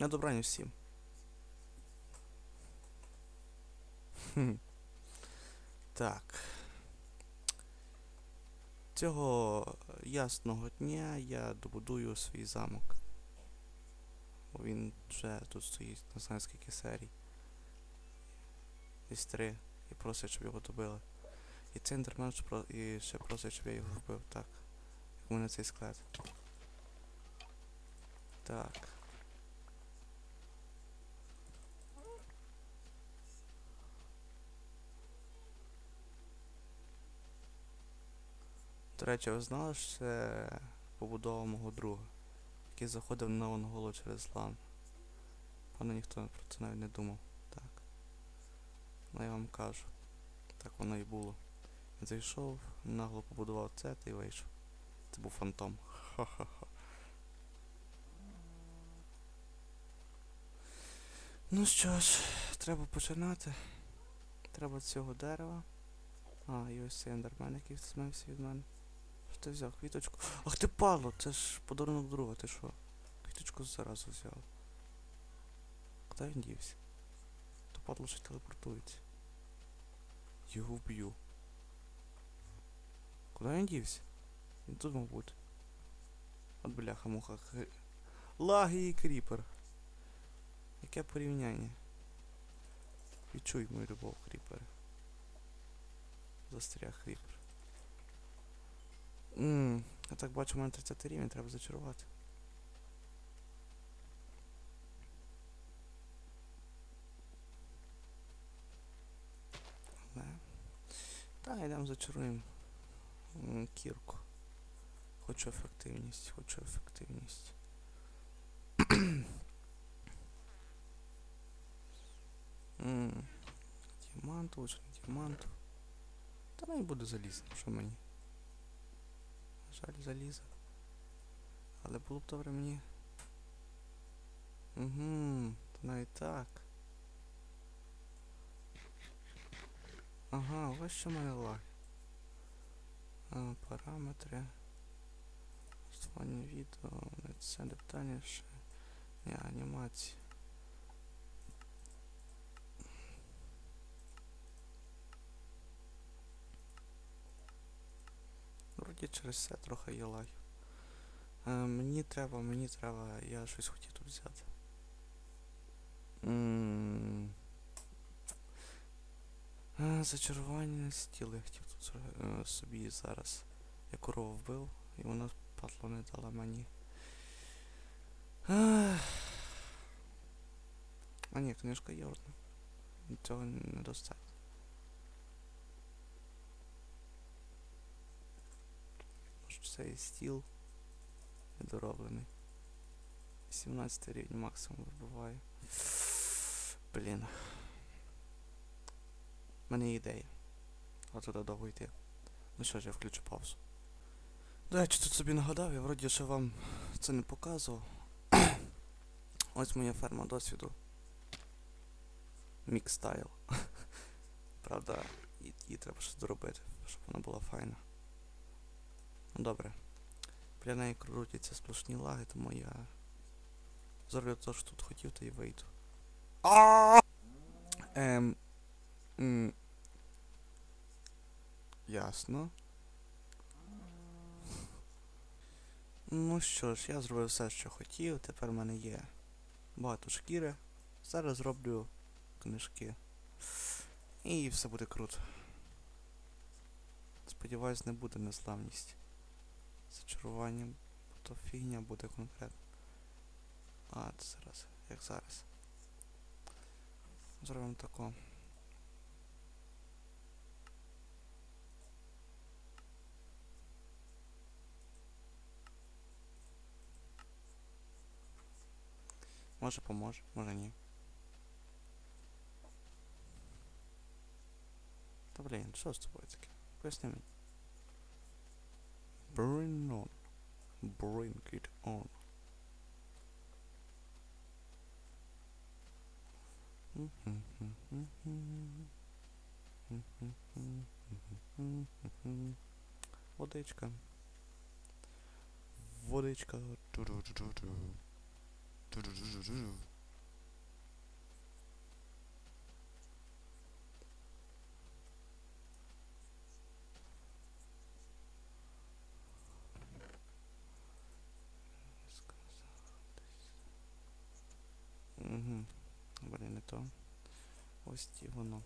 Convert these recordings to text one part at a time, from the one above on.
На добраніч всім. Так. Цього ясного дня я добудую свій замок. Він вже тут стоїть, не знаю скільки серій. Десь три. І просить, щоб його добили. І цей ендермен про- і ще просить, щоб я його вбив. Так. Як у мене цей склад. Так. До речі, ви знали, що це побудова мого друга, який заходив на онголу через лан. Певно, ніхто про це навіть не думав. Так. Ну я вам кажу. Так воно і було. Він зайшов, нагло побудував це та й вийшов. Це був фантом. Ха-ха-ха. Ну що ж, треба починати. Треба цього дерева. А, і ось цей ендермен, який змився від мене. Що ти взяв? Квіточку. Ах ти пало, це ж подарунок друга, ти що? Квіточку зразу взяв. Куди він дівся? То падло ще телепортується. Його вб'ю. Куди він дівся? Він тут мав бути. От бляха муха. Лаги і кріпер. Яке порівняння? Відчуй мою любов, кріпери. Застряг кріпер. Так бачу, у мене 30 рівень, треба зачарувати. Але... Та, йдемо зачаруємо кірку. Хочу ефективність, хочу ефективність. Діамант, лучше не діамант. Та не буде заліза, що мені. Жаль, заліза. Але було б добре мені. Угу, то навіть так. Ага, ось що мене лаги. А, параметри. Створення відео, це детальніше. Ні, анімації. Вроді через це трохи є лагів. Е, мені треба, мені треба, я щось хотів тут взяти. М. Е, Зачарування стіл я хотів тут е, собі зараз. Я корову вбив, і вона падло не дала мені. Ех. А ні, книжка є одна. Цього недостатньо. Цей стіл недороблений. 17 рівень максимум вибиває. Блін. У мене ідея. А туди довго йти. Ну що ж, я включу паузу. До речі, тут собі нагадав, я вроді ще вам це не показував. Ось моя ферма досвіду. Мікстайл. Правда, її треба щось доробити, щоб вона була файна. Ну добре. Біля неї крутяться сплошні лаги, тому я зроблю те, що тут хотів, та й вийду. Ем. Ясно. Ну що ж, я зробив все, що хотів, тепер в мене є багато шкіри. Зараз зроблю книжки. І все буде круто. Сподіваюсь, не буде незламність. Зачаруванням, то фігня буде конкретно. А, це зараз, як зараз. Зробимо тако. Може поможе, може ні. Та блін, що з тобою таке? Поясни мені. Bring on. Bring it on. Водичка. Водичка. Ту-ду-ду-ду-ду. Ту-ду-ду-ду-ду. Угу. Блін, не то. Ось ті воно.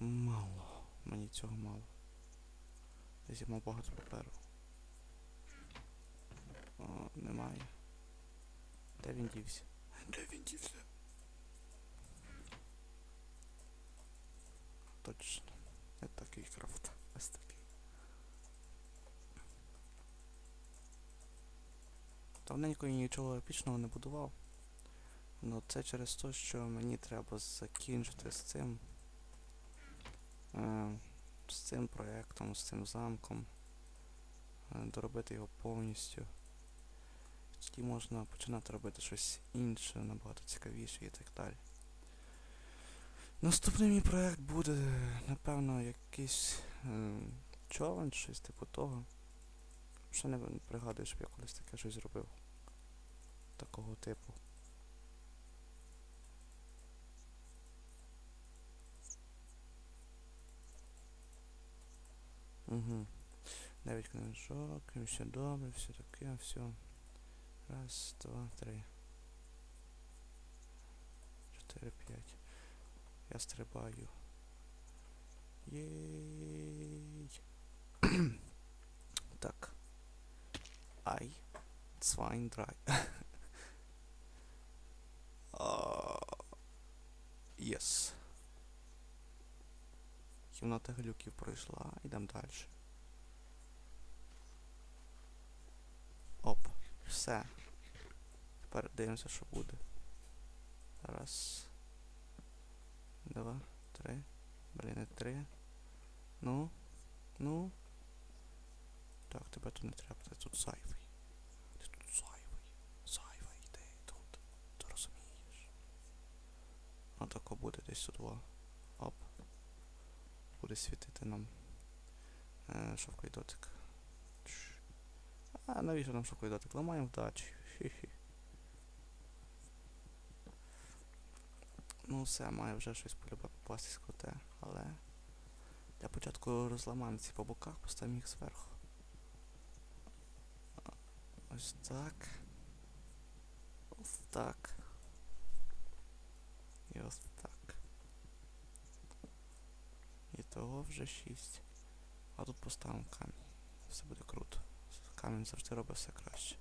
Мало. Мені цього мало. Десь я мав багато паперу. О, немає. Де він дівся? Де він дівся? Точно. Не такий крафт. Ось такий. Давненько я нічого епічного не будував. Ну це через те, що мені треба закінчити з цим. Е, з цим проєктом, з цим замком. Е, доробити його повністю. Тоді можна починати робити щось інше, набагато цікавіше і так далі. Наступний мій проєкт буде, напевно, якийсь е, челендж, щось типу того. Ще не пригадую, щоб я колись таке щось зробив. Такого типу. Угу. Дев'ять книжок, і все добре, все таке, все. Раз, два, три. Чотири, п'ять. Я стрибаю. Єй. так. Ай. Драй. Єс. Кімната глюків пройшла. Йдемо далі. Оп. Все. Тепер дивимося, що буде. Раз. Два. Три. Блін, не три. Ну. Ну. Так, тебе тут не треба, ти тут зайвий. Ти тут зайвий. Зайвий, ти тут. Ти розумієш. Отако буде десь тут два. Оп. Буде світити нам. Е, шовковий дотик. А навіщо нам шовковий дотик? Ламаємо вдачі. Хі-хі. Ну все, має вже щось полюбе попасти з коте, але для початку розламаємо ці по боках, поставимо їх зверху. Ось так. Ось так. І так. І того вже 6. А тут поставимо камінь. Все буде круто. Камінь завжди робить все краще.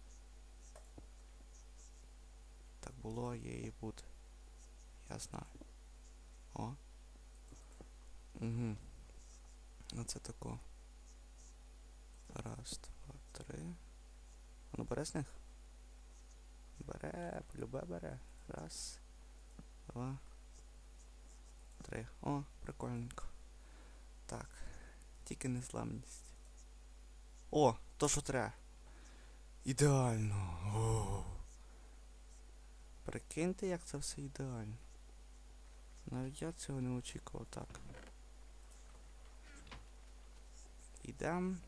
Так було, є і буде. Я знаю. О. Угу. Оце тако. Раз, два, три. Воно бере сніг? Бере, полюбе бере. Раз. Два. Три. О, прикольненько. Так. Тільки незламність. О, то що треба. Ідеально. О. Прикиньте, як це все ідеально. Навіть я цього не очікував так. Ідем.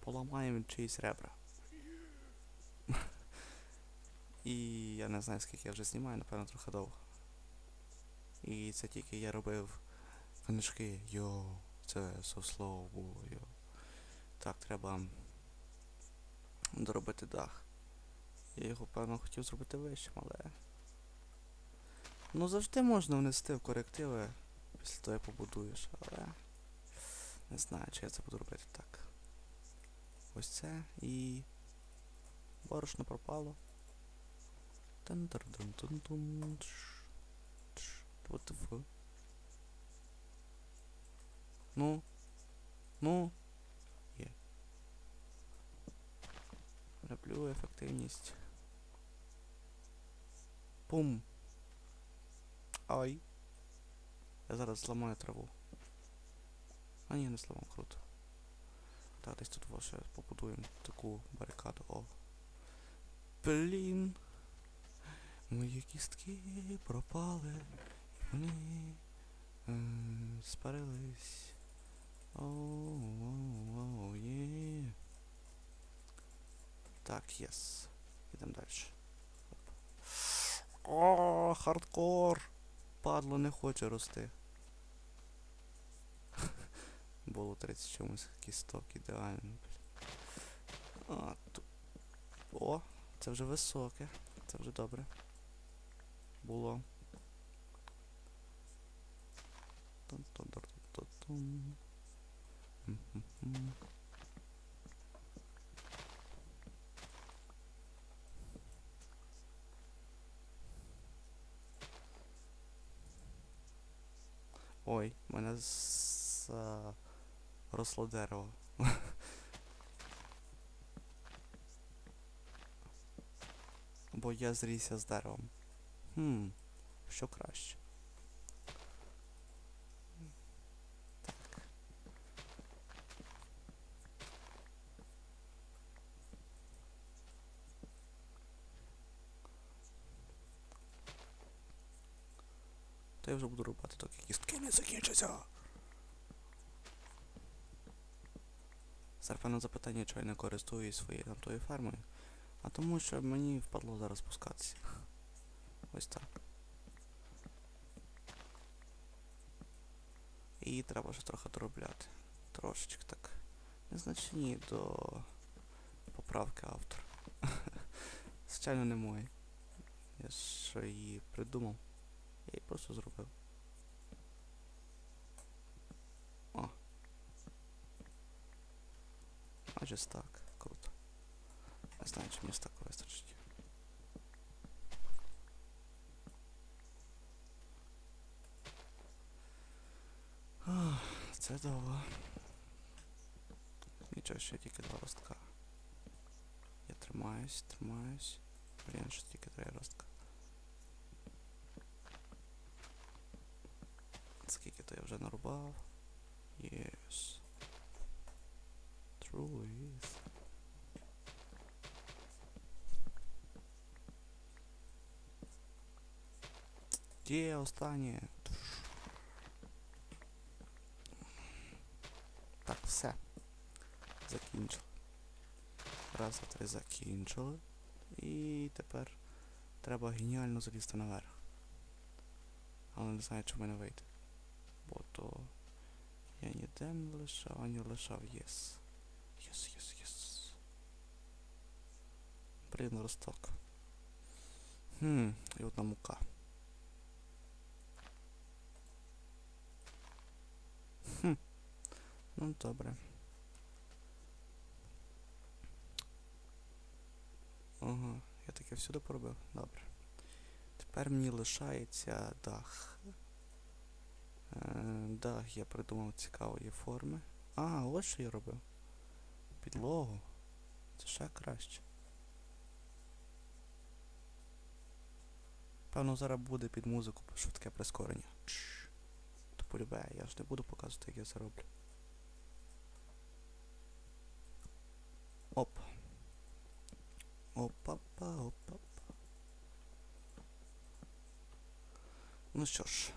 Поламаємо чиїсь ребра. І я не знаю скільки я вже знімаю, напевно, трохи довго. І це тільки я робив книжки. Йо, це slow було, йо. Так, треба доробити дах. Я його, певно, хотів зробити вищим, але... Ну завжди можна внести в корективи після того як побудуєш, але... Не знаю, чи я це буду робити так. Ось це і... Борошно пропало. тан What the fuck? Ну? Ну? Є. Роблю ефективність. Пум. Ай. Я зараз зламаю траву. А ні, не зламав, круто. Так, десь тут ще побудуємо таку барикаду. О. Блін. Мої кістки пропали. І вони е, спарились. Оу, є. Так, єс. Ідемо далі. О, хардкор! Падло не хоче рости. Було 30 чомусь кісток ідеально. А, тут. О, це вже високе. Це вже добре. Було. Тун-тун-тун-тун-тун. М-м-м. Ой, мене росло дерево. Бо я зрісся з деревом. Хм, що краще? Я вже буду рубати, доки кістки не закінчаться. Зараз запитання, чого я не користуюсь своєю там тою фермою. А тому що мені впадло зараз спускатися. Ось так. І треба ще трохи доробляти. Трошечки так. Незначні до поправки автора. Звичайно, не моє. Я ж її придумав. Я її просто зробив. О. Майже так. Круто. Не знаю, чи мені так вистачить. Ах, Це довго. Нічого, ще тільки два ростка. Я тримаюсь, тримаюсь. Блін, що тільки три ростка. Скільки то я вже нарубав? Yes. True is. Де останнє? Так, все. Закінчили. Раз, два, три закінчили. І тепер треба геніально залізти наверх. Але не знаю, чи в мене вийде. Бо я ніде не лишав, а не лишав єс. Єс, єс, єс. Блін, росток. Хм, і одна мука. Хм. Ну добре. Ага, я таке всюди поробив. Добре. Тепер мені лишається дах. Е, дах я придумав цікавої форми. А, ось що я робив. Підлогу. Це ще краще. Певно, зараз буде під музику швидке прискорення. То полюбе, я ж не буду показувати, як я це роблю. Оп. Опа-па, опа-па. Ну що ж.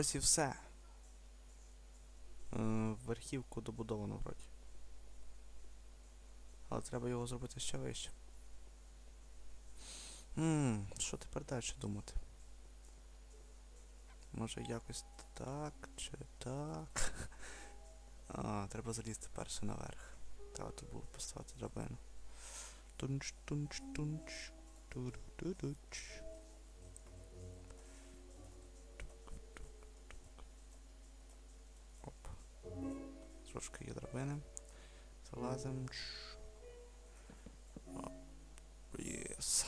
Ось і все. Е, верхівку добудовано вроді. Але треба його зробити ще вище. Ммм, що тепер далі думати? Може якось так чи так. А, треба залізти перше наверх. Та тут було поставити драбину. Тунч, тунч, тунч. Ту-ду-ду-дуч. Оп. Трошки є драбини. Залазим. Єс.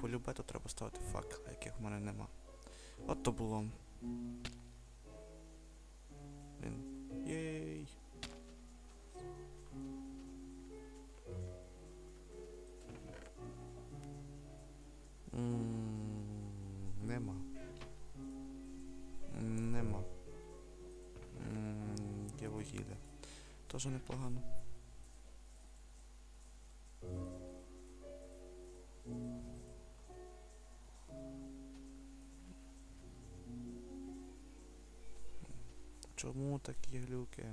Полюбе, то треба ставити факел, яких в мене нема. От то було. Чому такі глюки?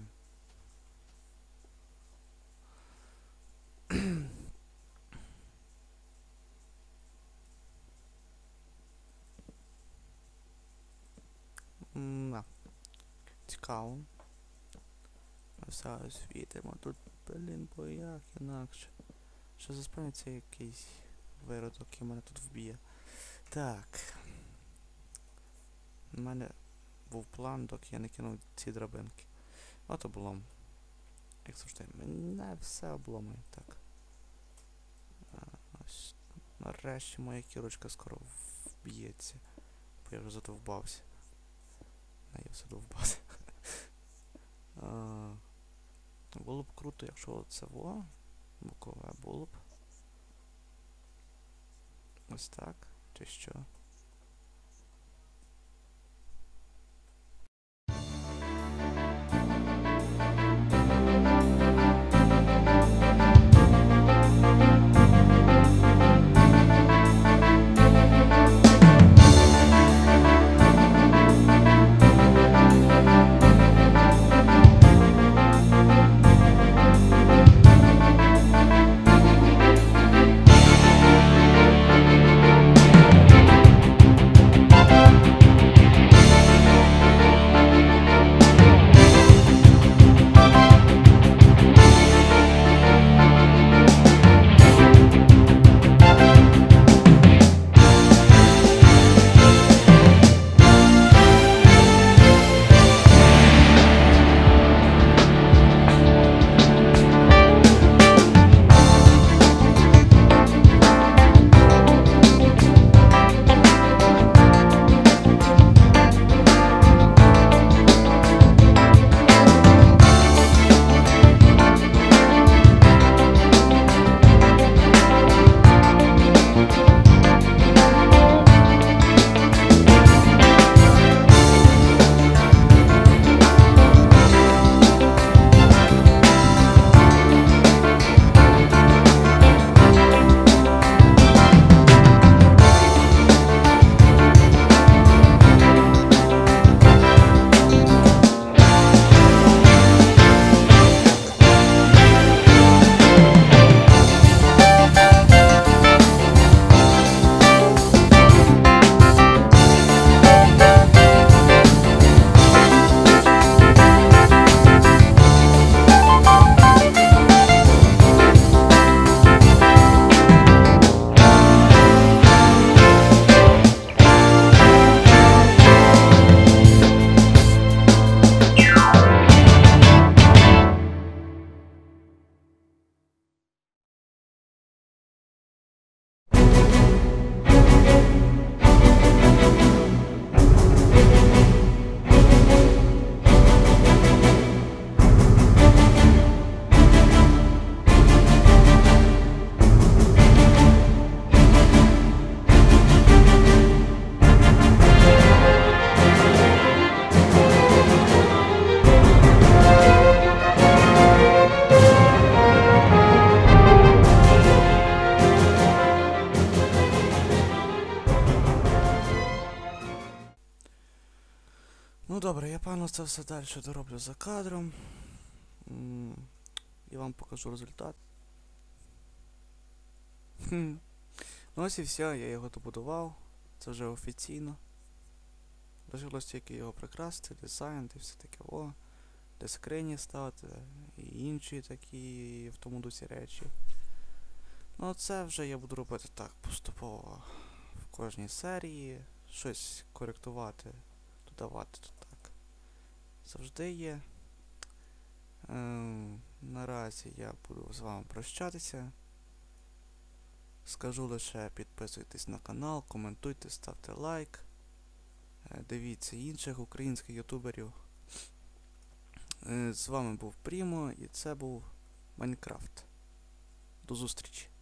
На. Цікаво. Все освітимо. Тут, блін, бо як інакше. Що заспавниться якийсь виродок, який мене тут вб'є. Так. У мене був план, доки я не кинув ці драбинки. От облом. Як завжди, мене все обломує, так. А, ось. Нарешті моя кірочка скоро вб'ється. Бо я вже задовбався. Не, я все довбався. Було б круто, якщо це во. Бокове було б. Ось так. Чи що? Це все далі дороблю за кадром. І вам покажу результат. Ну ось і все, я його добудував. Це вже офіційно. Лишилось тільки його прикрасити, дизайн і все таке. О, де скрині ставити і інші такі в тому дусі речі. Ну це вже я буду робити так поступово в кожній серії. Щось коректувати, додавати так. Завжди є. Ем, наразі я буду з вами прощатися. Скажу лише підписуйтесь на канал, коментуйте, ставте лайк. Е, Дивіться інших українських ютуберів. Е, З вами був Прімо і це був Майнкрафт. До зустрічі!